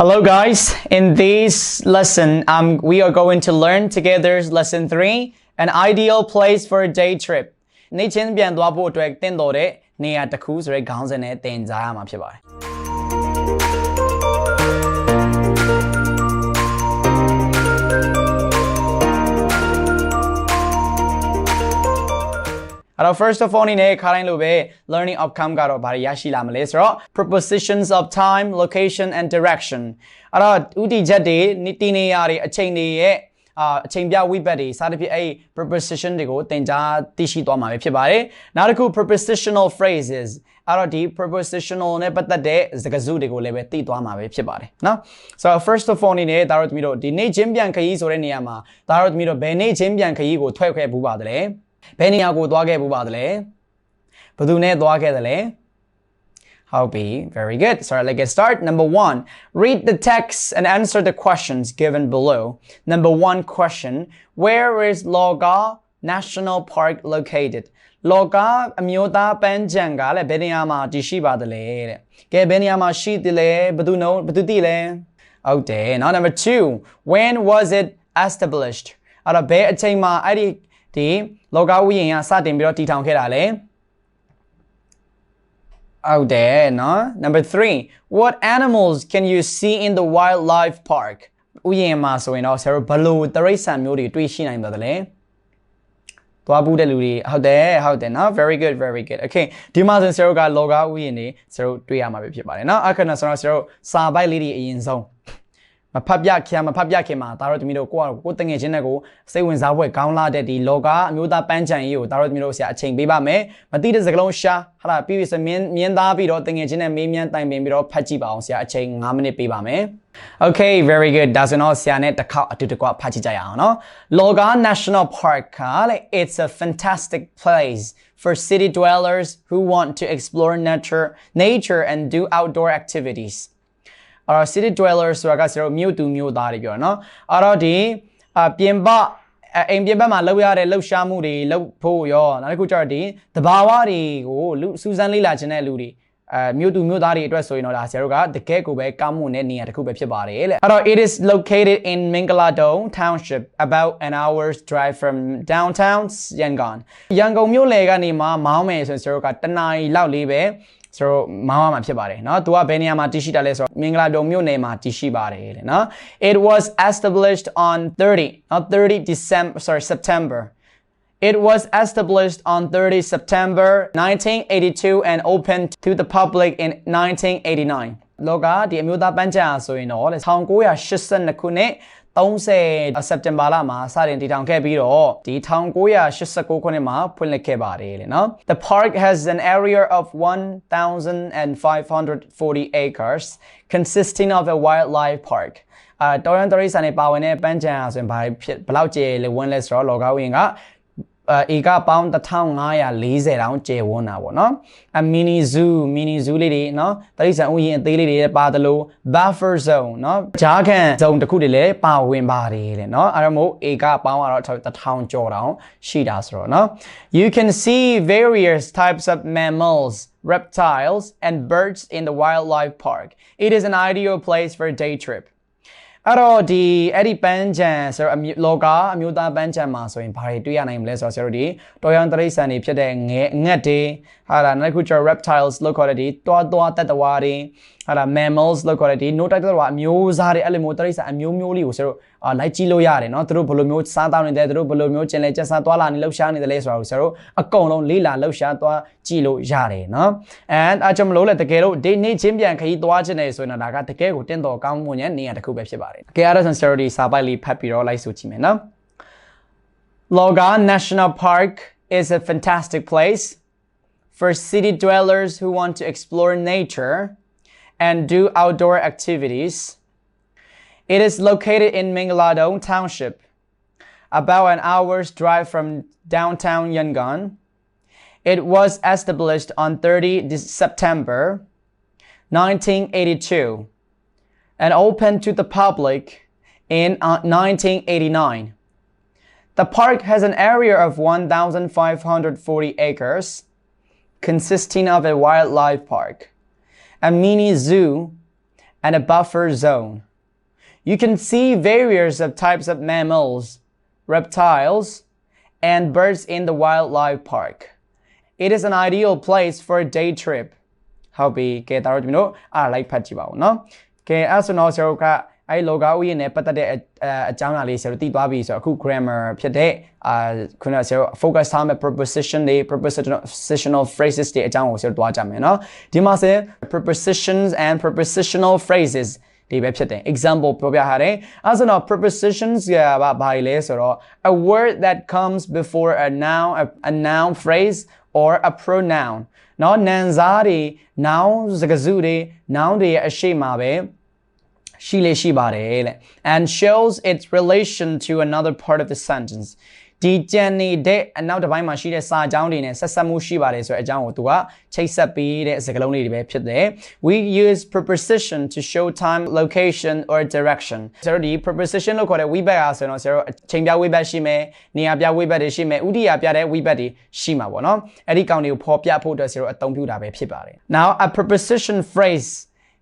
Hello guys, in this lesson um, we are going to learn together lesson 3, an ideal place for a day trip. နေ့ချင်းပြန်သွားဖို့အတွက်တင့်တော်တဲ့နေရာတစ်ခုဆိုတဲ့ခေါင်းစဉ်နဲ့သင်ကြားရမှာဖြစ်ပါတယ်။ ။ အဲ့တော့ first of all အနေနဲ့ခါတိုင်းလိုပဲ learning outcome ကတော့ဘာတွေရရှိလာမလဲဆိုတော့ propositions of time location and direction အဲ့တော့ဥတီချက်တွေတီနေရာတွေအချိန်တွေရဲ့အာအချိန်ပြဝိဘတ်တွေစသဖြင့်အဲ့ preposition တွေကိုသင်ကြားသိရှိသွားမှာပဲဖြစ်ပါတယ်နောက်တစ်ခု prepositional phrases အဲ့တော့ဒီ prepositional နဲ့ပတ်သက်တဲ့စကားစုတွေကိုလည်းပဲသိသွားမှာပဲဖြစ်ပါတယ်နော်ဆိုတော့ first of all အနေနဲ့ဒါတို့သမီးတို့ဒီနေ့ချင်းပြန်ခရီးဆိုတဲ့နေရာမှာဒါတို့သမီးတို့ဘယ်နေ့ချင်းပြန်ခရီးကိုထွက်ခွဲဘူးပါသလဲ ဘယ်နေရာကိုသွားခဲ့ဘူးပါသလဲဘယ်သူနဲ့သွားခဲ့သလဲ How be very good. So let's get started. Number one, read the text and answer the questions given below. Number one question: Where is Loga National Park located? Loga အမျိုးသားပန်းခြံကလည်းဘယ်နေရာမှာတည်ရှိပါသလဲတဲ့။ကဲဘယ်နေရာမှာရှိသလဲဘယ်သူနှုံးဘယ်သူသိလဲ။ဟုတ်တယ်။ Now number 2, when was it established? အဲ့တော့ဘယ်အချိန်မှာအဲ့ဒီ ဒီ Loga ဥယျာဉ်ကစတင်ပြီးတော့တည်ထောင်ခဲ့တာလဲ။ဟုတ်တယ်နော် number 3 what animals can you see in the wildlife park ဥယျာဉ်မှာဆိုရင်တော့ဆရာတို့ဘယ်လိုတရိတ်ဆန်မျိုးတွေတွေ့ရှိနိုင်ပါသလဲသွားဘူးတဲ့လူတွေဟုတ်တယ်ဟုတ်တယ်နော် very good very good okay ဒီမှာဆိုရင်ဆရာတို့က logo ဥယျာဉ်တွေဆရာတို့တွေ့ရမှာပဲဖြစ်ပါတယ်နော်အခဏဆိုတော့ဆရာတို့စာပိုက်လေးတွေအရင်ဆုံး မဖတ်ပြခင်မဖတ်ပြခင်မှာဒါတော့တမီးတို့ကိုယ့်အကိုတငယ်ချင်းတွေကိုစိတ်ဝင်စားဖွယ်ကောင်းလာတဲ့ဒီ logo အမျိုးသားပန်းချံရေးကိုဒါတော့တမီးတို့ဆရာအချိန်ပေးပါမယ်မသိတဲ့စကားလုံးရှာဟာလာပြီးပြီဆိုမြင်းမြင်းသားပြီးတော့တငယ်ချင်းနဲ့မေးမြန်းတိုင်ပင်ပြီးတော့ဖတ်ကြည့်ပါအောင်ဆရာအချိန်9မိနစ်ပေးပါမယ် Okay very good ဒါဆိုတော့ဆရာနဲ့တစ်ခေါက်အတူတကွဖတ်ကြည့်ကြရအောင်နော် Loga National Park ကလေ it's a fantastic place for city dwellers who want to explore nature nature and do outdoor activities အဲ့တော့ city dwellers ဆိုတာကဆရာတို့မြို့သူမြို့သားတွေပြောနော်အဲ့တော့ဒီအပြင်ပအိမ်ပြင်ဘက်မှာလောက်ရတဲ့လှုပ်ရှားမှုတွေလှုပ်ဖို့ရောနောက်တစ်ခုကျတော့ဒီတဘာဝတွေကိုလူစူးစမ်းလေ့လာခြင်းတဲ့လူတွေအဲမြို့သူမြို့သားတွေအတွက်ဆိုရင်တော့ဒါဆရာတို့ကတကယ်ကိုပဲကောင်းမွန်တဲ့နေရာတစ်ခုပဲဖြစ်ပါတယ်လေအဲ့တော့ it is located in Mingladong township about an hour's drive from downtown Yangon ရန်ကုန်မြို့လယ်ကနေမှမောင်းမယ်ဆိုရင်ဆရာတို့ကတနာရီလောက်လေးပဲ ဆိုတော့မောင်းရမှာဖြစ်ပါတယ်เนาะသူကဘယ်နေရာမှာတည်ရှိတာလဲဆိုတော့မင်္ဂလာဒုံမြို့နယ်မှာတည်ရှိပါတယ်လေเนาะ it was established on 30 not 30 December sorry September It was established on 30 September 1982 and opened to the public in 1989. လောကဒီအမျိုးသားပန်းချံဆိုရင်တော့1982ခုနှစ်30စက်တင်ဘာလမှာစတင်တည်ထောင်ခဲ့ပြီးတော့ဒီ1989ခုနှစ်မှာဖွင့်လှစ်ခဲ့ပါတယ်လေနော် The park has an area of 1540 acres consisting of a wildlife park အာတော်ရန်တရိတ်ဆန်နေပါဝင်တဲ့ပန်းချံဆိုရင်ဘာဖြစ်ဘလောက်ကျယ်လေဝန်းလဲဆိုတော့လောကဝင်က အေကပေါင်း1540တောင်ကျယ်ဝန်းတာပေါ့နော်အမီနီဇူမီနီဇူလေးတွေနော်တရိษံဥယျာဉ်အသေးလေးတွေပါသလို buffer zone နော်ဂျားကန် zone တစ်ခုတွေလည်းပါဝင်ပါတယ်တဲ့နော်အဲ့တော့မို့အေကပေါင်းကတော့1000ကျော်တောင်ရှိတာဆိုတော့နော် you can see various types of mammals reptiles and birds in the wildlife park it is an ideal place for a day trip အဲ့တော့ဒီအဲ့ဒီပန်းချံဆိုတော့လောကအမျိုးသားပန်းချံမှာဆိုရင်ဘာတွေတွေ့ရနိုင်မလဲဆိုတော့ဆရာတို့ဒီတော်ရန်တရိษံတွေဖြစ်တဲ့ငဲငှက်တွေဟာလာနောက်တစ်ခုကျ reptiles လို့ခေါ်တဲ့ဒီတွားတွားတက်တဝါတွေဟာလာ mammals လို့ခေါ်တဲ့ဒီ no တက်တဝါအမျိုးစားတွေအဲ့လိုမျိုးတရိษံအမျိုးမျိုးလေးကိုဆရာတို့လိုက်ကြည့်လို့ရတယ်เนาะသူတို့ဘယ်လိုမျိုးစားတောင်းနေတယ်သူတို့ဘယ်လိုမျိုးကျင်လည်ကျက်စားသွားလာနေလှုပ်ရှားနေတယ်လဲဆိုတော့ဆရာတို့အကုန်လုံးလေးလာလှုပ်ရှားသွားကြည့်လို့ရတယ်เนาะ and အကြောင်းမလို့လေတကယ်လို့ဒီနေ့ချင်းပြန်ခရီးသွားခြင်းနေဆိုရင်တော့ဒါကတကယ်ကိုတင့်တော်ကောင်းမွန်တဲ့နေရာတစ်ခုပဲဖြစ်ပါတယ်။ကဲအဲ့ဒါဆိုဆရာတို့ဒီစာပိုက်လေးဖတ်ပြီးတော့လိုက်ဆိုကြည့်မယ်နော်။ Loga National Park is a fantastic place for city dwellers who want to explore nature and do outdoor activities. It is located in Mingladong Township, about an hour's drive from downtown Yangon. It was established on 30 September 1982 and opened to the public in uh, 1989. The park has an area of 1,540 acres, consisting of a wildlife park, a mini zoo, and a buffer zone. You can see various of types of mammals, reptiles, and birds in the wildlife park. It is an ideal place for a day trip. ဟုတ်ပြီ။ကဲဒါတော့ကျွန်တော်အားလိုက်ဖတ်ကြည့်ပါဦးနော်။ကဲအဲ့ဆိုတော့ကျွန်တော်က အဲဒီ logger ဥယျာဉ်နဲ့ပတ်သက်တဲ့အကြောင်းအရာလေးဆရာတို့သိသွားပြီဆိုတော့အခု grammar ဖြစ်တဲ့အာခုနဆရာတို့ focus ထားမဲ့ preposition တွေ prepositional phrases တွေအကြောင်းကိုဆရာတို့သွားကြမယ်နော်ဒီမှာဆရာ prepositions and prepositional phrases ဒီပဲဖြစ်တယ် example ပြောပြရတယ်အဲဆိုတော့ prepositions ကဘာဘာလဲဆိုတော့ a word that comes before a noun a, a noun phrase or a pronoun နော် nouns တွေ noun စကားစုတွေ noun တွေရဲ့အရှိမပဲ ရှိလေရှိပါတယ်တဲ့ and shows its relation to another part of the sentence ဒီကြံနေတဲ့အနောက်တစ်ပိုင်းမှာရှိတဲ့စာကြောင်းတွေနဲ့ဆက်ဆက်မှုရှိပါတယ်ဆိုတဲ့အကြောင်းကိုသူကချိတ်ဆက်ပေးတဲ့စကားလုံးလေးတွေပဲဖြစ်တယ် we use preposition to show time location or direction ဆိုတော့ဒီ preposition လို့ခေါ်တဲ့ we back အားဆိုတော့ဆရာတို့အချိန်ပြ we back ရှိမယ်နေရာပြ we back တွေရှိမယ်ဥဒိယပြတဲ့ we back တွေရှိမှာပေါ့နော်အဲ့ဒီကောင်တွေကိုဖော်ပြဖို့အတွက်ဆရာတို့အသုံးပြုတာပဲဖြစ်ပါတယ် now a preposition phrase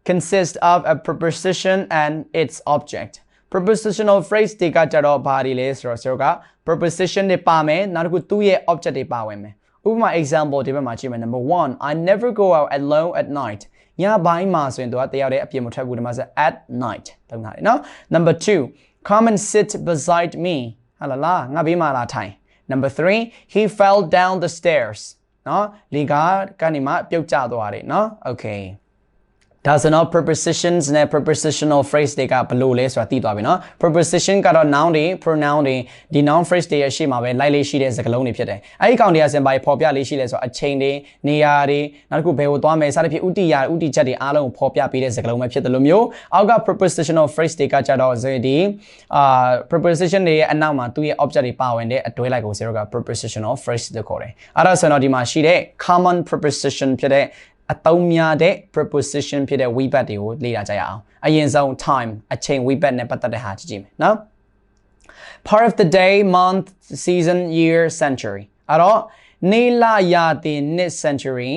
consists of a preposition and its object prepositional phrase တွေကကြတော့ဘာတွေလဲဆိုတော့ဆရာက preposition တွေပါမယ်နောက်တစ်ခုသူ့ရဲ့ object တွေပါဝင်မယ်ဥပမာ example ဒီဘက်မှာကြည့်မယ် number 1 I never go out alone at night ညပိုင်းမှာဆိုရင်သူကတယောက်တည်းအပြင်မထွက်ဘူးဒီမှာဆို at night တုံးတာလေနော် number 2 come and sit beside me ဟာလာလာငါဘေးမှာလာထိုင် number 3 he fell down the stairs နော်လေကားကနေမှပြုတ်ကျသွားတယ်နော် okay ဒါဆိုတော့ prepositions နဲ့ prepositional phrase တွေကဘယ်လိုလဲဆိုတာသိသွားပြီเนาะ preposition ကတော့ noun တွေ pronoun တွေဒီ noun phrase တွေရဲ့ရှေ့မှာပဲလိုက်လေးရှိတဲ့စကားလုံးတွေဖြစ်တယ်အဲ့ဒီကောင်တွေကစင်ပါပေါ်ပြလေးရှိလဲဆိုတော့အချိန်တွေနေရာတွေနောက်တစ်ခုဘယ်ကိုသွားမယ်စသဖြင့်ဥတီယာဥတီချက်တွေအားလုံးကိုပေါ်ပြပေးတဲ့စကားလုံးပဲဖြစ်တယ်လို့မျိုးအောက်က prepositional phrase တွေကကြတော့ဒီအာ preposition တွေရဲ့အနောက်မှာသူ့ရဲ့ object တွေပါဝင်တဲ့အတွဲလိုက်ကိုဆရာတို့က prepositional phrase လို့ခေါ်တယ်အဲ့ဒါဆိုတော့ဒီမှာရှိတဲ့ common preposition ဖြစ်တဲ့ အသုံးများတဲ့ preposition ဖြစ်တဲ့ we back တွေကိုလေ့လာကြရအောင်အရင်ဆုံး time အချိန် we back နဲ့ပတ်သက်တဲ့ဟာကြည့်ကြည့်မယ်နော် part of the day month season year century အဲ့တော့နေလာရာတီနှစ် century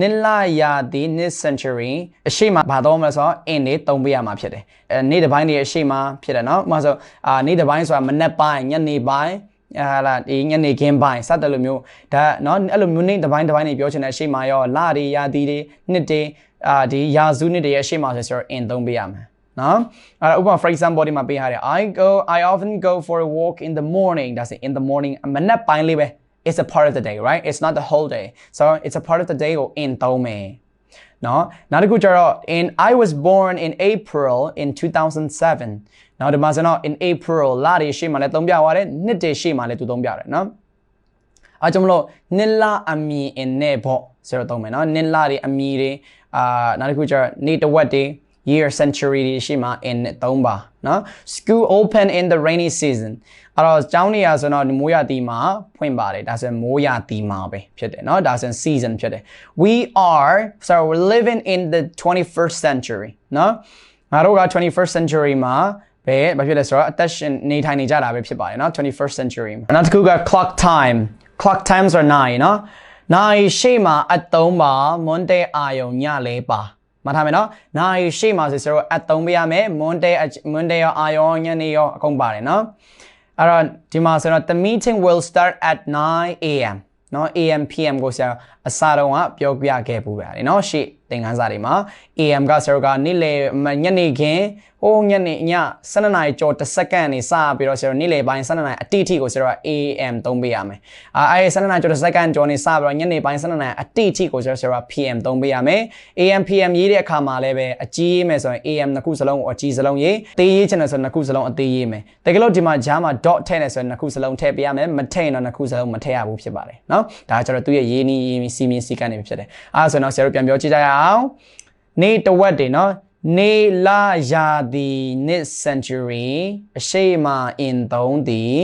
နေလာရာတီနှစ် century အရှိမဘာတော့မလဲဆိုတော့ in နေသုံးပေးရမှာဖြစ်တယ်အဲနေ့တစ်ပိုင်းတွေအရှိမဖြစ်တယ်နော်ဥပမာဆိုအာနေ့တစ်ပိုင်းဆိုတာမနေ့ပိုင်းညနေပိုင်း ဟာလာဒီညနေခင်းပိုင်းစတဲ့လိုမျိုးဒါเนาะအဲ့လိုမျိုးနေ့တစ်ပိုင်းတစ်ပိုင်းတွေပြောချင်တဲ့အရှိမရောလတွေရာသီတွေနှစ်တွေအာဒီရာစုနှစ်တွေရဲ့အရှိမဆိုဆိုတော့ in သုံးပေးရမှာနော်အဲ့ဥပမာ for example ဒီမှာပေးထားတယ် I go I often go for a walk in the morning that's it in the morning မနက်ပိုင်းလေးပဲ it's a part of the day right it's not the whole day so it's a part of the day ကို in သုံးမယ်နော်နောက်တစ်ခုကျတော့ in I was born in April in 2007 နောက်ဒီမှာဆိုတော့ in April လတွေရှေ့မှာလည်းသုံးပြသွားတယ်နှစ်တွေရှေ့မှာလည်းသူသုံးပြတယ်နော်အဲကြောင့်မလို့နစ်လအမီအင်းနဲ့ပေါ့ဆိုတော့သုံးမယ်နော်နစ်လတွေအမီတွေအာနောက်တစ်ခုကျတော့နေတဝက်တွေ year century တွေရှိမှာ in နဲ့သုံးပါနော် school open in the rainy season အဲ့တော့ကျောင်းနေရာဆိုတော့မိုးရာသီမှာဖွင့်ပါတယ်ဒါဆိုမိုးရာသီမှာပဲဖြစ်တယ်နော်ဒါဆို season ဖြစ်တယ် we are so we're living in the 21st century နော်ငါတို့က 21st century မှာ ပဲဘာဖြစ်လဲဆိုတော့အသက်ရှင်နေထိုင်နေကြတာပဲဖြစ်ပါတယ်เนาะ 21st century မှာနောက်တစ်ခုက clock time clock times are 9เนาะနိုင်ရှေ့မှာအသုံးပါမွန်တဲအာယုံညလဲပါမှတ်ထားမယ်နော်။နိုင်ရှေ့မှာဆိုဆိုတော့အသုံးပေးရမယ်။ Monday Monday ရောအာရောညနေရောအကုန်ပါတယ်နော်။အဲ့တော့ဒီမှာဆိုတော့ the meeting will start at 9 am နော် AM PM ကိုဆရာအစတုန်းကပြောပြခဲ့ပူပါတယ်နော်ရှေ့ သင်ခန်းစာတွေမှာ AM ကဆရာကနေ့လယ်ညနေခင်းဟိုညနေည12နာရီကျော်တစ်စက္ကန့်နေစပြီးတော့ဆရာနေ့လယ်ပိုင်း12နာရီအတိအထိကိုဆရာက AM သုံးပေးရမယ်အဲအဲ12နာရီကျော်တစ်စက္ကန့်ကျော်နေစပြီးတော့ညနေပိုင်း12နာရီအတိအထိကိုဆရာဆရာ PM သုံးပေးရမယ် AM PM ရေးတဲ့အခါမှာလည်းပဲအကြီးရေးမယ်ဆိုရင် AM နှစ်ခုစလုံးကိုအကြီးစလုံးရေးအသေးရေးချင်တယ်ဆိုရင်နှစ်ခုစလုံးအသေးရေးမယ်တကယ်လို့ဒီမှာဂျားမှာ dot ထည့်နေဆိုရင်နှစ်ခုစလုံးထည့်ပေးရမယ်မထည့်ရင်တော့နှစ်ခုစလုံးမထည့်ရဘူးဖြစ်ပါတယ်နော်ဒါကကျတော့သူ့ရဲ့ရေးနီးစီမင်းစီကံနေဖြစ်တယ်အဲဆိုတော့ဆရာတို့ပြန်ပြောကြည့်ကြရအောင်နေ့တဝက်တွေနော်နေလာရာသီနှစ် century အရှိမ in 3သည်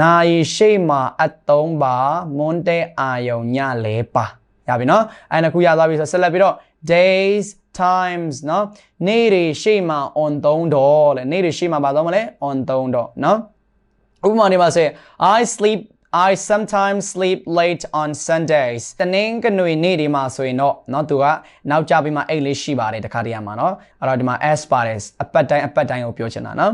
နိုင်ရှိမအသုံးပါမွန်တဲအာယုံညလဲပါရပြီနော်အဲ့နှစ်ခုရသွားပြီဆိုဆက်လက်ပြီးတော့ days times နော်နေ့တွေရှိမ on 3တော့လေနေ့တွေရှိမပါတော့မလဲ on 3တော့နော်ဥပမာနေပါစေ I sleep I sometimes sleep late on Sundays တနင်္ဂနွေနေ့ဒီမှာဆိုရင်တော့เนาะသူကနောက်ကြပြီးမှအိတ်လေးရှိပါတယ်တခါတည်းမှာเนาะအဲ့တော့ဒီမှာ S ပါတယ်အပတ်တိုင်းအပတ်တိုင်းကိုပြောချင်တာเนาะ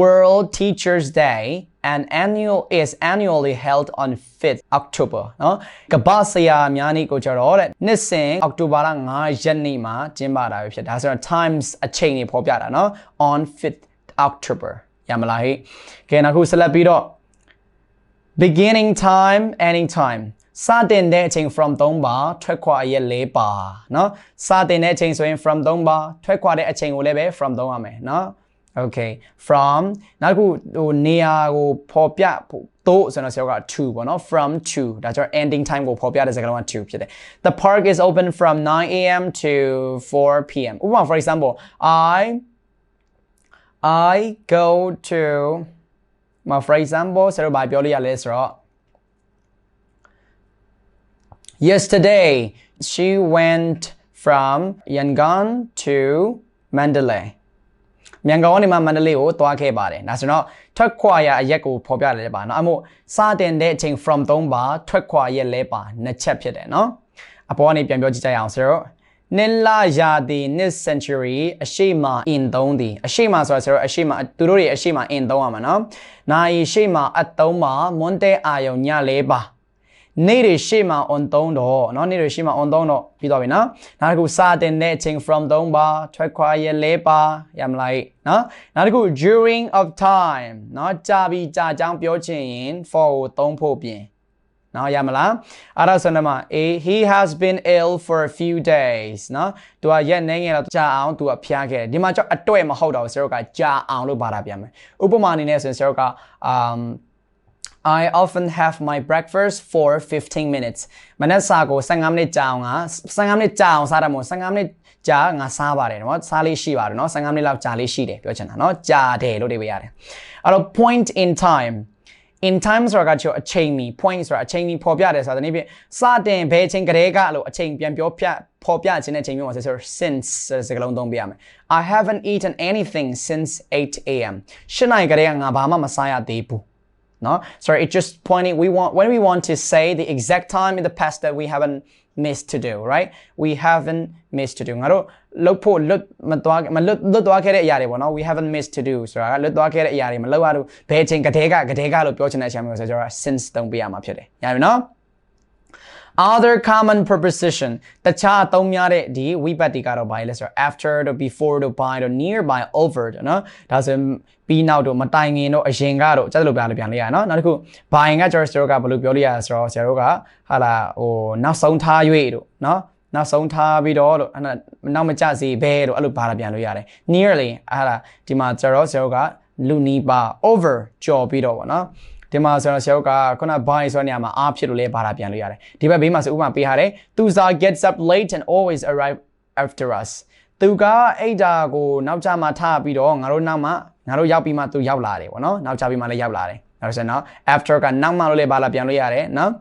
World Teachers Day and annual is annually held on 5th October เนาะကမ္ဘာဆရာများနေ့ကိုကြတော့တဲ့နှစ်စဉ်အောက်တိုဘာလ9ရက်နေ့မှာကျင်းပတာပဲဖြစ်ဒါဆိုတော့ times အချိန်တွေဖော်ပြတာเนาะ on 5th October ရမလားဟိကဲနောက်ခုဆက်လက်ပြီးတော့ beginning time ending time စတင်တဲ့အချိန် from 3ပါထွက်ခွာရက်4ပါเนาะစတင်တဲ့အချိန်ဆိုရင် from 3ပါထွက်ခွာတဲ့အချိန်ကိုလည်းပဲ from 3ရမယ်เนาะ okay from နောက်တစ်ခုဟိုနေရာကိုပေါ်ပြတို့ဆိုတော့ဆရာက2ပေါ့နော် from to ဒါကြောင့် ending time ကိုပေါ်ပြတဲ့စကားလုံးက2ဖြစ်တယ် the park is open from 9 am to 4 pm ဥပမာ for example i i go to မှာ for example ဆရာတို့ဘာပြောလို့ရလဲဆိုတော့ yesterday she went from yangon to mandalay မြန်ကောင်းကနေမှမန္တလေးကိုသွားခဲ့ပါတယ်။ဒါဆိုတော့ထွက်ခွာရအရက်ကိုဖော်ပြလဲပါနော်။အမို့စတင်တဲ့အချိန် from 3ပါထွက်ခွာရက်လဲပါနှစ်ချက်ဖြစ်တယ်နော်။အပေါ်ကနေပြန်ပြောကြည့်ကြရအောင်ဆရာတို့ နင်လာယာတီ2 century အရှိမအင်သုံးသည်အရှိမဆိုတာဆိုတော့အရှိမသူတို့တွေအရှိမအင်သုံးရမှာနော်။နာယီရှိမအသုံးမှာမွန်တဲအာယုံညလဲပါ။နေ့တွေရှိမအွန်သုံးတော့နော်နေ့တွေရှိမအွန်သုံးတော့ပြီးသွားပြီနော်။နောက်တစ်ခုစာတင်တဲ့အချိန် from သုံးပါထွက်ခွာရလဲပါရမလိုက်နော်။နောက်တစ်ခု during of time နော်ကြာပြီးကြာကြောင်းပြောချင်ရင် for ကိုသုံးဖို့ပြင်။ နော်ရမလားအဲ့ဒါဆိုတော့မှာ A he has been ill for a few days နော်သူကရက်နေငယ်တော့ကြာအောင်သူကဖျားခဲ့တယ်ဒီမှာကျတော့အတွေ့မဟုတ်တော့ဆရာတို့ကကြာအောင်လို့ပါတာပြန်မယ်ဥပမာအနေနဲ့ဆိုရင်ဆရာတို့က um I often have my breakfast for 15 minutes မနက်စာကို15မိနစ်ကြာအောင်က15မိနစ်ကြာအောင်စားရမို့15မိနစ်ကြာငါစားပါတယ်နော်စားလေးရှိပါတယ်နော်15မိနစ်လောက်ကြာလေးရှိတယ်ပြောချင်တာနော်ကြာတယ်လို့တွေးရတယ်အဲ့တော့ point in time in time ဆိုတာကချိုအချိန်မီ point ဆိုတာအချိန်မီပေါ်ပြတယ်ဆိုတာတနည်းဖြင့်စတင်ဘယ်အချိန်ကလေးကလို့အချိန်ပြန်ပြောပြပေါ်ပြခြင်းတဲ့အချိန်မျိုးမှာဆိုဆို since စကားလုံးသုံးပြရမယ် I haven't eaten anything since 8 am ရှင်းနိုင်ကလေးကငါဘာမှမစားရသေးဘူး no so it's just pointing we want when we want to say the exact time in the past that we haven't missed to do right we haven't missed to do ငါတို့ လုတ်ဖို့လွတ်မသွားမလွတ်လွတ်သွားခဲ့တဲ့အရာတွေပေါ့နော် we haven't missed to do ဆိုတာကလွတ်သွားခဲ့တဲ့အရာတွေမလုပ်ရဘူးဘယ်ချိန်ကတည်းကကတည်းကလို့ပြောချင်တဲ့အချိန်မျိုးဆိုတော့ since သုံးပြရမှာဖြစ်တယ်ညာပြီနော် other common preposition တခြားသုံးများတဲ့ဒီဝိပတ်တွေကတော့ဘာလဲဆိုတော့ after တို့ before တို့ by တို့ nearby over တို့နော်ဒါဆိုပြီးနောက်တို့မတိုင်ခင်တို့အရင်ကတော့ကျက်လို့ပြလို့ပြန်လေးရနော်နောက်တစ်ခု by က George တို့ကဘယ်လိုပြောလို့ရလဲဆိုတော့ဆရာတို့ကဟာလာဟိုနောက်ဆုံးထား၍တို့နော် နောက်ဆုံးထားပြီးတော့လို့အဲ့နောက်မကြစီဘဲတို့အဲ့လိုဘာလာပြန်လို့ရတယ် nearly ဟာလာဒီမှာကျတော့ဆရာတို့ကလူနီးပါ over ကြော်ပြီးတော့ဗောနော်ဒီမှာဆိုတော့ဆရာတို့ကခုန buy ဆိုတဲ့နေရာမှာအားဖြစ်လို့လဲဘာသာပြန်လို့ရတယ်ဒီဘက်ဘေးမှာဆိုဥပမာပေးထားတယ်သူစာ gets up late and always arrive after us သူကအိတ်တာကိုနောက်ကျမှထားပြီးတော့ငါတို့နောက်မှငါတို့ရောက်ပြီးမှသူရောက်လာတယ်ပေါ့နော်နောက်ကျပြီးမှလည်းရောက်လာတယ်နောက်ဆိုတော့ after ကနောက်မှလို့လဲဘာသာပြန်လို့ရတယ်နော်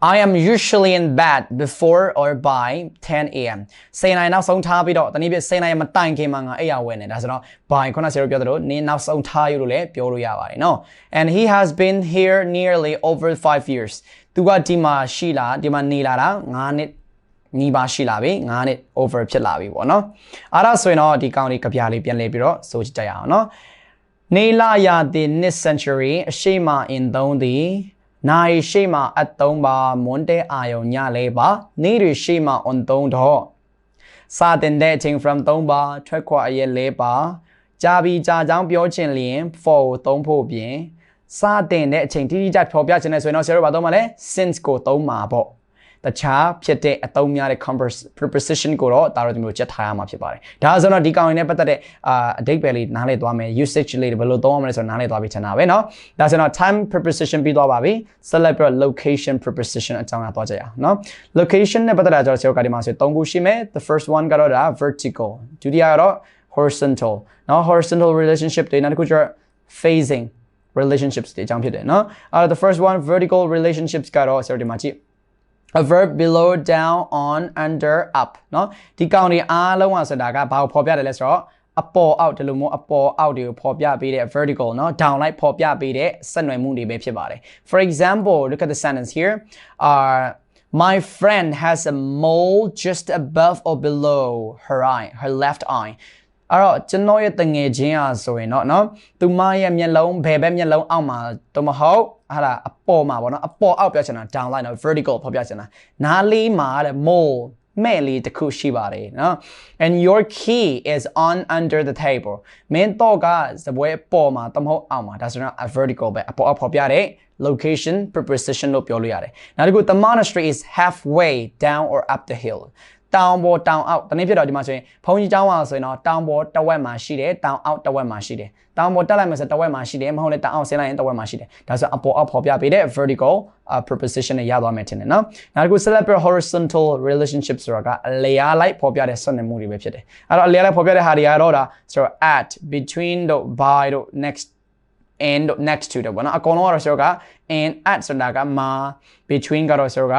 I am usually in bed before or by 10 a.m. စိန်နိုင်နောက်ဆုံးထားပြီးတော့တနည်းပြစိန်နိုင်မတိုင်ခင်မှာငါအိပ်ရဝယ်နေဒါဆိုတော့ by ခုနဆရာတို့ပြောသလိုနင်းနောက်ဆုံးထားယူလို့လည်းပြောလို့ရပါတယ်နော် and he has been here nearly over 5 years သူကဒီမှာရှိလာဒီမှာနေလာတာ9နှစ်နီးပါးရှိလာပြီ9နှစ် over ဖြစ်လာပြီပေါ့နော်အဲ့ဒါဆိုရင်တော့ဒီကောင်လေးကြပြလေးပြန်လဲပြီးတော့စိုးကြည့်ကြရအောင်နော်နေလာရတဲ့နှစ် century အရှိမ in 3သည် နိုင်ရှိမှအသုံးပါမွန်တဲအာယုံညလေးပါနေရရှိမှ on 3တော့စတင်တဲ့အချိန် from 3ပါထွက်ခွာအရက်လေးပါကြာပြီးကြာကြောင်းပြောချင်လျင် for ကိုသုံးဖို့ပြင်စတင်တဲ့အချိန်တိတိကျကျဖော်ပြချင်တယ်ဆိုရင်တော့ဆရာတို့ဘာသုံးမလဲ since ကိုသုံးမှာပေါ့ တခြားဖြစ်တဲ့အသုံးများတဲ့ preposition ကိုတော့ဒါတော့ဒီလိုချက်ထားရမှာဖြစ်ပါတယ်။ဒါဆိုတော့ဒီကောင်ရင်းနဲ့ပတ်သက်တဲ့အာအဓိပ္ပာယ်လေးနားလည်သွားမယ် usage လေးဘယ်လိုသုံးရမလဲဆိုတော့နားလည်သွားပြီချင်တာပဲเนาะ။ဒါဆိုတော့ time preposition ပြီးသွားပါပြီ။ select ပြီး location preposition အကြောင်းအရာသွားကြရအောင်เนาะ။ location နဲ့ပတ်သက်တာကျတော့ဆရာတို့ကဒီမှာဆို၃ခုရှိမယ်။ the first one ကတော့ဒါ vertical ဒုတိယကတော့ horizontal เนาะ horizontal relationship တွေနောက်တစ်ခုကျတော့ phasing relationships တွေအကြောင်းဖြစ်တယ်เนาะ။အဲ the first one vertical relationships ကတော့ဆရာတို့ဒီမှာကြည့် a verb below down on under up เนาะဒီကောင်တွေအားလုံးอ่ะဆိုတာကဘာကိုဖော်ပြတယ်လဲဆိုတော့ အပေါ်အောက်ဒီလိုမျိုးအပေါ်အောက်တွေကိုဖော်ပြပေးတဲ့ vertical เนาะ down လိုက်ဖော်ပြပေးတဲ့ဆက်နွယ်မှုတွေပဲဖြစ်ပါတယ် for example look at the sentence here uh my friend has a mole just above or below her eye her left eye အဲ့တော့ကျွန်တော်ရဲ့တငယ်ချင်းအားဆိုရင်เนาะเนาะသူမရဲ့မျက်လုံးဘယ်ဘက်မျက်လုံးအောက်မှာတော့မဟုတ်ဟာလာအပေါ်မှာပေါ့เนาะအပေါ်အောက်ပြောချင်တာ down line เนาะ vertical ဖော်ပြချင်တာနားလေးမှာတဲ့ mole မဲ့လေးတစ်ခုရှိပါတယ်နော် and your key is on under the table မင်းတော့ကစပွဲပေါ်မှာတမဟုတ်အောင်မှာဒါဆိုတော့ a vertical ပဲအပေါ်အဖော်ပြတဲ့ location preposition လို့ပြောလို့ရတယ်နောက်တစ်ခု the monastery is halfway down or up the hill တောင်ပေါ်တောင်အောက်တနည်းဖြစ်တော့ဒီမှာဆိုရင်ဘုန်းကြီးကျောင်းပါဆိုရင်တော့တောင်ပေါ်တစ်ဝက်မှာရှိတယ်တောင်အောက်တစ်ဝက်မှာရှိတယ်တောင်ပေါ်တက်လိုက်မယ်ဆိုတစ်ဝက်မှာရှိတယ်မဟုတ်လေတောင်အောက်ဆင်းလိုက်ရင်တစ်ဝက်မှာရှိတယ်ဒါဆိုအပေါ်အောက်ဖော်ပြပေးတဲ့ vertical uh, preposition နဲ့ရသွားမယ်ထင်တယ်နော်နောက်တစ်ခု celebrate horizontal relationship ဆိုတာကအလျားလိုက်ဖော်ပြတဲ့ဆွနေမှုတွေပဲဖြစ်တယ်အဲ့တော့အလျားလိုက်ဖော်ပြတဲ့ဟာတွေကတော့ဒါဆိုတော့ at between တို့ by တို့ next and next to တော့ဘောနော်အကောင်လုံးကတော့ဆိုတော့က and at ဆိုတာကမှာ between ကတော့ဆိုတော့က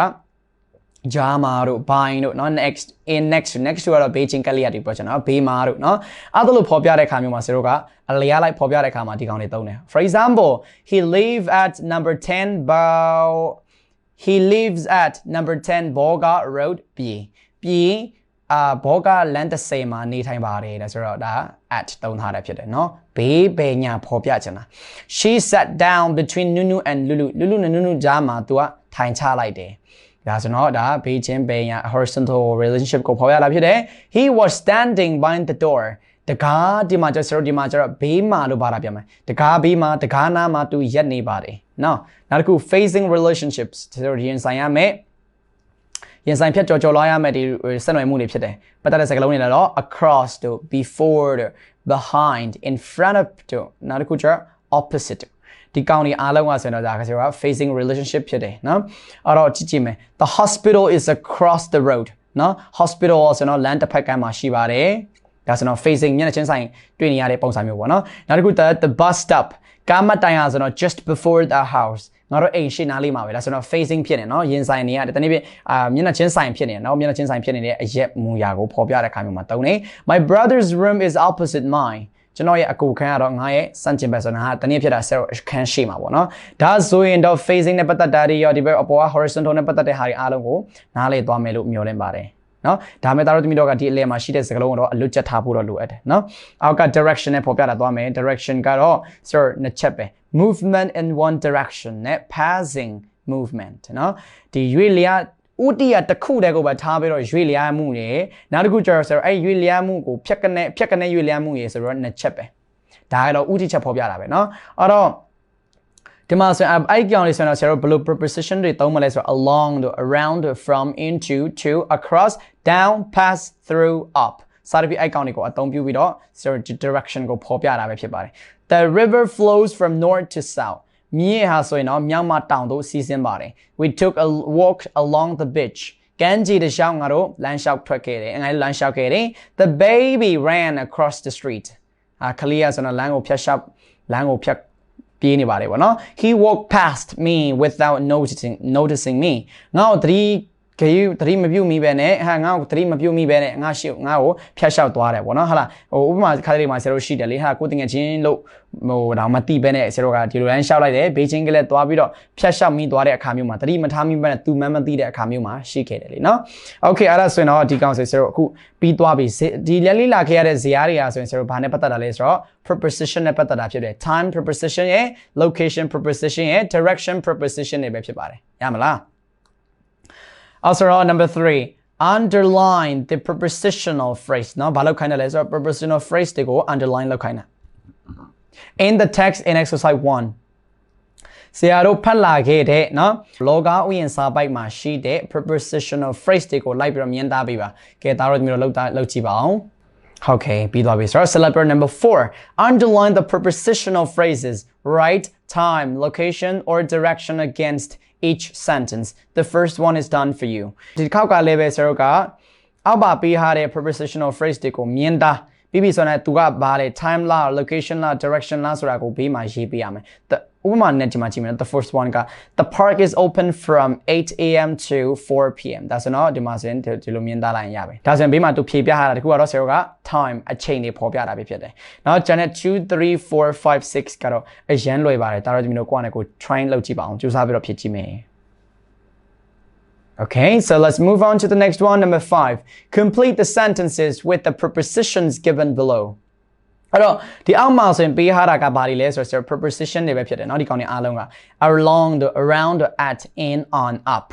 jama တို့ bind တို့เนาะ next in next next ကတော့ဘေးချင်းကလေးရတီပြောချင်တာဘေးမှာတို့เนาะအဲ့ဒါလို့ဖော်ပြတဲ့ခါမျိုးမှာဆရာတို့ကအလျားလိုက်ဖော်ပြတဲ့ခါမှာဒီကောင်တွေသုံးတယ် for example he live at number 10 bow he lives at number 10 Boga Road ပြည်ပြည်အာဘောကလန်တဆေမှာနေထိုင်ပါတယ်တဲ့ဆိုတော့ဒါ at သုံးထားတာဖြစ်တယ်เนาะဘေးဘယ်ညာဖော်ပြချင်တာ she sat down between Nunu and Lulu Lulu နဲ့ Nunu ကြားမှာသူကထိုင်ချလိုက်တယ် ဒါဆိုတော့ဒါဘေးချင်းဘေးညာ horizontal relationship ကိုဖော်ပြတာဖြစ်တယ် he was standing by the door တကားဒီမှာကျတော့ဒီမှာကျတော့ဘေးမှာလို့ပါတာပြန်မယ်တကားဘေးမှာတကားနားမှာသူရက်နေပါတယ်နော်နောက်တစ်ခု facing relationships ဆိုတော့ရင်ဆိုင်ရမယ်ရင်ဆိုင်ဖြတ်ကျော်ကျော်လွှားရမယ်ဒီဆက်နွယ်မှုတွေဖြစ်တယ်ပတ်သက်တဲ့စကားလုံးတွေလည်းတော့ across တို့ before တို့ behind in front of တို့နောက်တစ်ခုကျတော့ opposite တို့ ဒီကောင်တွေအားလုံးကဆိုရင်တော့ဒါကဆိုတော့ facing relationship ဖြစ်တယ်နော်အဲ့တော့ကြည့်ကြည့်မယ် the hospital is across the road နော် hospital ဆိုတော့ land တစ်ဖက်ကမ်းမှာရှိပါတယ်ဒါဆိုတော့ facing မျက်နှာချင်းဆိုင်တွေ့နေရတဲ့ပုံစံမျိုးပေါ့နော်နောက်တစ်ခု the, the bus stop ကားမတိုင်ရဆိုတော့ just before the house ငါတို့အိမ်ရှေ့နားလေးမှာပဲဒါဆိုတော့ facing ဖြစ်နေနော်ရင်ဆိုင်နေရတယ်တနည်းဖြင့်အာမျက်နှာချင်းဆိုင်ဖြစ်နေနော်မျက်နှာချင်းဆိုင်ဖြစ်နေတဲ့အရက်မူရာကိုဖော်ပြတဲ့အခါမျိုးမှာတုံးနေ my brother's room is opposite mine ကျွန်တော်ရဲ့အကူခန်းကတော့ငါရဲ့စန့်ကျင်ဘက်ဆိုတော့ဟာတနည်းဖြစ်တာ set ခန်းရှိမှာပေါ့နော်ဒါဆိုရင်တော့ facing နဲ့ပတ်သက်တာတွေရောဒီဘက်အပေါ်က horizontal နဲ့ပတ်သက်တဲ့ဟာတွေအားလုံးကိုနားလည်သွားမယ်လို့မျှော်လင့်ပါတယ်နော်ဒါမဲ့သားတို့သမီးတို့ကဒီအလဲမှာရှိတဲ့စကားလုံးကတော့အလွတ်ချက်ထားဖို့တော့လိုအပ်တယ်နော်အောက်က direction နဲ့ပေါ်ပြတာသွားမယ် direction ကတော့ sir နှစ်ချက်ပဲ movement in one direction နဲ့ passing movement နော်ဒီရွေ့လျား ဥတီရတစ်ခုတည်းကိုပဲထားပြီးတော့ရွေ့လျားမှုနေနောက်တစ်ခုကျတော့ဆိုတော့အဲ့ရွေ့လျားမှုကိုဖြတ်ကနေဖြတ်ကနေရွေ့လျားမှုရေဆိုတော့နှစ်ချက်ပဲဒါကတော့ဥတီချက်ဖော်ပြတာပဲเนาะအဲ့တော့ဒီမှာဆိုရင်အဲ့ကြောင်လေးဆိုတော့ဆရာတို့ဘယ်လို preposition တွေသုံးမလဲဆိုတော့ along တို့ around တို့ from into to across down pass through up စသဖြင့်အဲ့ကောင်တွေကိုအသုံးပြုပြီးတော့ဆရာတို့ direction ကိုဖော်ပြတာပဲဖြစ်ပါတယ် The river flows from north to south မြစ်ဟာဆိုရင်တော့မြောက်မှတောင်သို့စီးဆင်းပါတယ် We took a walk along the beach ကမ်းခြေတစ်လျှောက်ငါတို့လမ်းလျှောက်ထွက်ခဲ့တယ်ငါလမ်းလျှောက်ခဲ့တယ် The baby ran across the street အာကလေးကဆိုတော့လမ်းကိုဖြတ်လျှောက်လမ်းကိုဖြတ်ပြေးနေပါတယ်ဗောနော် He walked past me without noticing noticing me ငါ့ကိုသတိ ဂေယူသတိမပြုမိပဲနဲ့ဟာငါ့ကိုသတိမပြုမိပဲနဲ့ငါရှိငါ့ကိုဖျက်လျှောက်သွားတယ်ပေါ့နော်ဟာလားဟိုဥပမာခါလေးမှာဆရာတို့ရှိတယ်လေဟာကိုတင်ငယ်ချင်းလို့ဟိုတော့မတိပဲနဲ့ဆရာတို့ကဒီလိုလမ်းလျှောက်လိုက်တယ်ဘေးချင်းကလေးသွားပြီးတော့ဖျက်လျှောက်မိသွားတဲ့အခါမျိုးမှာသတိမထားမိပဲနဲ့သူမှမသိတဲ့အခါမျိုးမှာရှိခဲ့တယ်လေနော်โอเคအဲ့ဒါဆိုရင်တော့ဒီကောင်ဆိုဆရာတို့အခုပြီးသွားပြီဒီလက်လေးလာခဲ့ရတဲ့ဇာတ်တွေကဆိုရင်ဆရာတို့ဘာနဲ့ပတ်သက်တာလဲဆိုတော့ preposition နဲ့ပတ်သက်တာဖြစ်တယ် time preposition ရဲ့ location preposition ရဲ့ direction preposition တွေပဲဖြစ်ပါတယ်ရမလား Overall, number three, underline the prepositional phrase. နော်ဘာလို့ခိုင်းတယ်လဲဆိုတော့ prepositional phrase တွေကို underline လုပ်ခိုင်းတာ In the text in exercise 1ဆရာတို့ဖတ်လာခဲ့တဲ့နော်လောကဥယျာဉ်စာပိုက်မှာရှိတဲ့ prepositional phrase တွေကိုလိုက်ပြီးတော့မြင်သားပေးပါ။ကဲဒါတော့ဒီလိုလောက်လောက်ကြည့်ပါအောင်။ Okay ပြီးသွားပြီဆိုတော့ celebrate number 4 underline the prepositional phrases. Right time location or direction against each sentence. The first one is done for you. ဒီခောက်ကလည်းပဲဆရာတို့ကအောက်ပါပေးထားတဲ့ prepositional phrase တွေကိုမြင်တာပြီးပြီဆိုတော့သူကဘာလဲ time လား location လား direction လားဆိုတာကိုဘေးမှာရေးပေးရမယ် ဥပမာနဲ့ဒီမှာကြည့်မယ်နော် the first one က the park is open from 8 am to 4 pm ဒါဆိုတော့ဒီမှာဆိုရင်ဒီဒီလိုမြင်သားလိုက်ရင်ရပဲဒါဆိုရင်ဘေးမှာသူဖြေပြထားတာတခုကတော့ဆရာတို့က time အချိန်တွေဖော်ပြတာပဲဖြစ်တယ်နောက်ကျန်တဲ့2 3 4 5 6ကတော့အရန်လွယ်ပါတယ်ဒါတော့ဒီမျိုးကိုယ့်အနေကို train လုပ်ကြည့်ပါအောင်ကြိုးစားပြီးတော့ဖြည့်ကြည့်မယ် Okay, so let's move on to the next one. Number five, complete the sentences with the prepositions given below. အဲ့တော့ဒီအောက်မှာဆိုရင်ပေးထားတာကဘာတွေလဲဆိုတော့ preposition တွေပဲဖြစ်တယ်เนาะဒီကောင်တွေအားလုံးက along the around the at in on up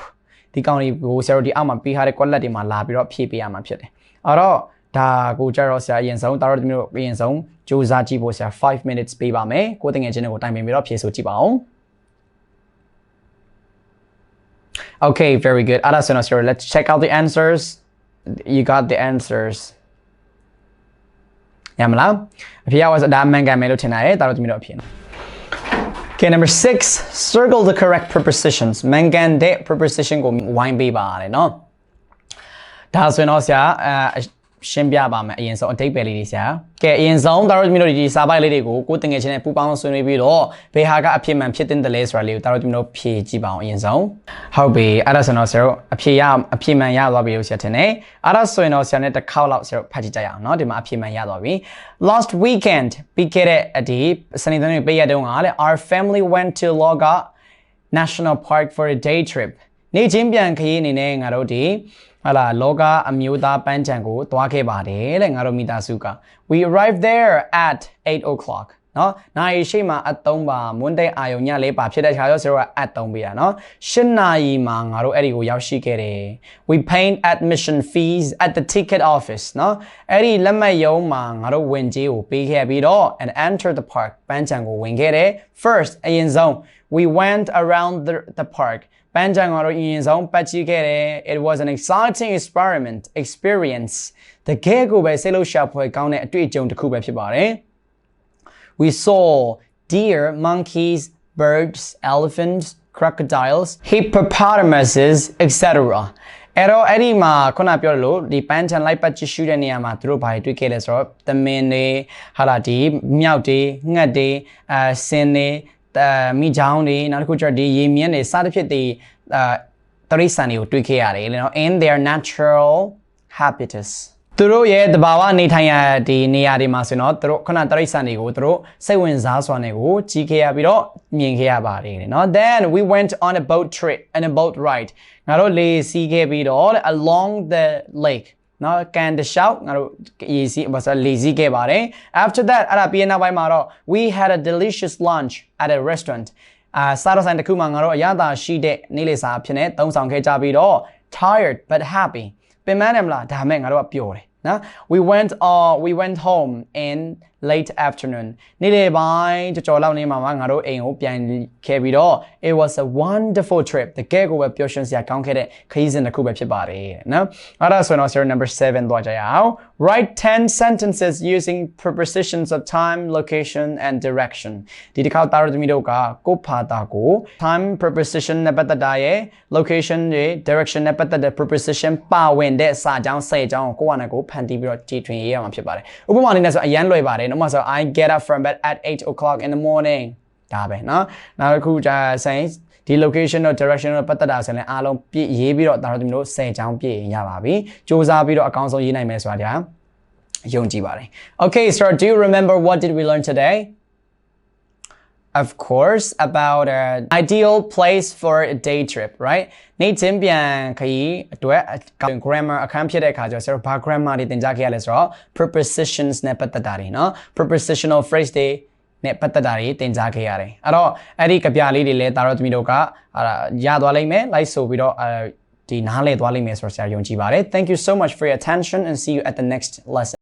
ဒီကောင်တွေကိုဆရာတို့ဒီအောက်မှာပေးထားတဲ့ quality တွေမှာလာပြီးတော့ဖြည့်ပေးရမှာဖြစ်တယ်အဲ့တော့ဒါကိုကြတော့ဆရာအရင်ဆုံးတာတော့ဒီမျိုးအရင်ဆုံးစူးစမ်းကြည့်ဖို့ဆရာ5 minutes ပေးပါမယ်ကိုတငယ်ချင်းတွေကိုတိုင်ပင်ပြီးတော့ဖြည့်ဆိုကြည့်ပါအောင် Okay, very good. Ara Sonosiro, let's check out the answers. You got the answers. ညမလားအဖေကဆိုဒါမှန်ကန်မယ်လို့ထင်တာရဲ့ဒါတော့သမီးတို့အဖေနော် Okay, number six, circle the correct prepositions. မန်ကန်တဲ့ preposition ကိုဝိုင်းပေးပါတယ်နော်။ဒါဆိုရင်တော့ဆရာအဲ ရှင်းပြပါမယ်အရင်ဆုံးအတိတ်ပဲလေးတွေဆရာကဲအရင်ဆုံးဒါတို့ဒီမျိုးဒီစာပိုက်လေးတွေကိုကိုယ်တင်ငယ်ချင်းနဲ့ပူပေါင်းဆွေးနွေးပြီးတော့ဘယ်ဟာကအဖြစ်မှန်ဖြစ်တဲ့တလဲဆိုတာလေးကိုဒါတို့ဒီမျိုးဖြေကြည့်ပါအောင်အရင်ဆုံးဟုတ်ပြီအဲ့ဒါဆိုတော့ဆရာတို့အဖြေရအဖြေမှန်ရသွားပြီလို့ဆရာထင်တယ်အဲ့ဒါဆိုရင်တော့ဆရာနဲ့တစ်ခေါက်လောက်ဆရာတို့ဖတ်ကြည့်ကြရအောင်เนาะဒီမှာအဖြေမှန်ရသွားပြီ last weekend ပြီးခဲ့တဲ့ဒီစနေနေ့ပေးရတုန်းကလေ our family went to Loga National Park for a day trip နေချင်းပြန်ခရီးအနေနဲ့ငါတို့ဒီဟာလာလောကအမျိုးသားပန်းချံကိုသွားခဲ့ပါတယ်တဲ့ငါတို့မိသားစုက we arrived there at 8 o'clock နော်နိုင်ရှိမှအ3ပါမွန်းတဲ့အာယုံညလေးပါဖြစ်တဲ့ခါကျတော့ဆရာတို့ကအ3ပေးတာနော်8နာရီမှာငါတို့အဲ့ဒီကိုရောက်ရှိခဲ့တယ် we paid admission fees at the ticket office နော်အဲ့ဒီလက်မှတ်ရုံးမှာငါတို့ဝင်ကြေးကိုပေးခဲ့ပြီးတော့ and enter the park ပန်းချံကိုဝင်ခဲ့တယ် first အရင်ဆုံး we went around the, the park ပန်းချံကတော့အရင်ဆုံးပတ်ကြည့်ခဲ့တယ် it was an exciting experiment experience တကယ်ကိုပဲစိတ်လှုပ်ရှားဖွယ်ကောင်းတဲ့အတွေ့အကြုံတစ်ခုပဲဖြစ်ပါတယ် we saw deer monkeys birds elephants crocodiles hippopotamuses etc အဲ့တော့အဲ့ဒီမှာခုနပြောလို့ဒီပန်းချန်လိုက်ပတ်ကြည့်ရှုတဲ့နေရာမှာသူတို့ဘာတွေတွေ့ခဲ့လဲဆိုတော့သမင်တွေဟာလာဒီမြောက်တွေငှက်တွေအဲဆင်းတွေအဲ မိချောင်းတွေနောက်တစ်ခုကျတော့ဒီရေမြင့်တွေစသဖြင့်ဒီတရိစံတွေကိုတွေ့ခဲ့ရတယ်လေနော် in their natural habitats သူတို့ရဲ့တဘာဝနေထိုင်ရဒီနေရာတွေမှာဆိုတော့သူတို့ခုနတရိစံတွေကိုသူတို့စိတ်ဝင်စားစွာနဲ့ကိုကြီးခဲ့ရပြီးတော့မြင်ခဲ့ရပါတယ်နော် then we went on a boat trip and a boat ride ငါတို့လေစီးခဲ့ပြီးတော့ along the lake နော်ကန်တလျှောက်ငါတို့ရေစီးဘာသာလေစီးခဲ့ပါတယ် after that အဲ့ဒါပြီးရင်နောက်ပိုင်းမှာတော့ we had a delicious lunch at a restaurant အာစားတော့ဆိုင်တစ်ခုမှာငါတို့အရသာရှိတဲ့နေ့လည်စာအဖြစ်နဲ့သုံးဆောင်ခဲ့ကြပြီးတော့ tired but happy ပင်မတယ်မလားဒါမဲ့ငါတို့ကပျော်တယ်နော် we went uh we went home in late afternoon နေ့လယ်ပိုင်းကြော်ကြော်လောက်နေမှာငါတို့အိမ်ကိုပြန်ခဲ့ပြီးတော့ it was a wonderful trip တကယ်ကိုပဲပျော်ရွှင်စရာကောင်းခဲ့တဲ့ခရီးစဉ်တစ်ခုပဲဖြစ်ပါတယ်နော်အဲ့ဒါဆိုတော့ serial number 7သွားကြရအောင် write 10 sentences using prepositions of time location and direction ဒီတစ်ခါတာရသမီးတို့ကကိုဖာတာကို time preposition နဲ့ပတ်သက်တာရဲ့ location တွေ direction နဲ့ပတ်သက်တဲ့ preposition ပါဝင်တဲ့စာကြောင်းစာကြောင်းကိုကိုယ့်အနေကိုဖန်တီးပြီးတော့ကြည်ထွင်ရေးရမှာဖြစ်ပါတယ်ဥပမာအနေနဲ့ဆိုအရန်လွယ်ပါတယ်ဥပမာဆို I get up from bed at 8 o'clock in the morning ဒါပဲเนาะနောက်တစ်ခုじゃဆိုင်ဒီ location တော့ direction တော့ပတ်သက်တာဆိုရင်အားလုံးပြည့်ရေးပြီးတော့ဒါတော့ဒီမျိုး10ချောင်းပြည့်ရင်ရပါပြီစူးစမ်းပြီးတော့အကောင်းဆုံးရေးနိုင်မယ်ဆိုတာကြာယုံကြည်ပါတယ် Okay so do you remember what did we learn today of course about an ideal place for a day trip right နေ့ချင်းပြန်ခရီးအတွက် grammar အခန်းဖြစ်တဲ့အခါကျတော့ဆရာတို့ဘာ grammar တွေသင်ကြားခဲ့ရလဲဆိုတော့ prepositions နဲ့ပတ်သက်တာတွေเนาะ prepositional phrase တွေနဲ့ပတ်သက်တာတွေသင်ကြားခဲ့ရတယ်အဲ့တော့အဲ့ဒီကြပြလေးတွေလည်းဒါတော့သမီးတို့ကရသွားလိမ့်မယ် like ဆိုပြီးတော့ဒီနားလဲသွားလိမ့်မယ်ဆိုတော့ဆရာယုံကြည်ပါတယ် thank you so much for your attention and see you at the next lesson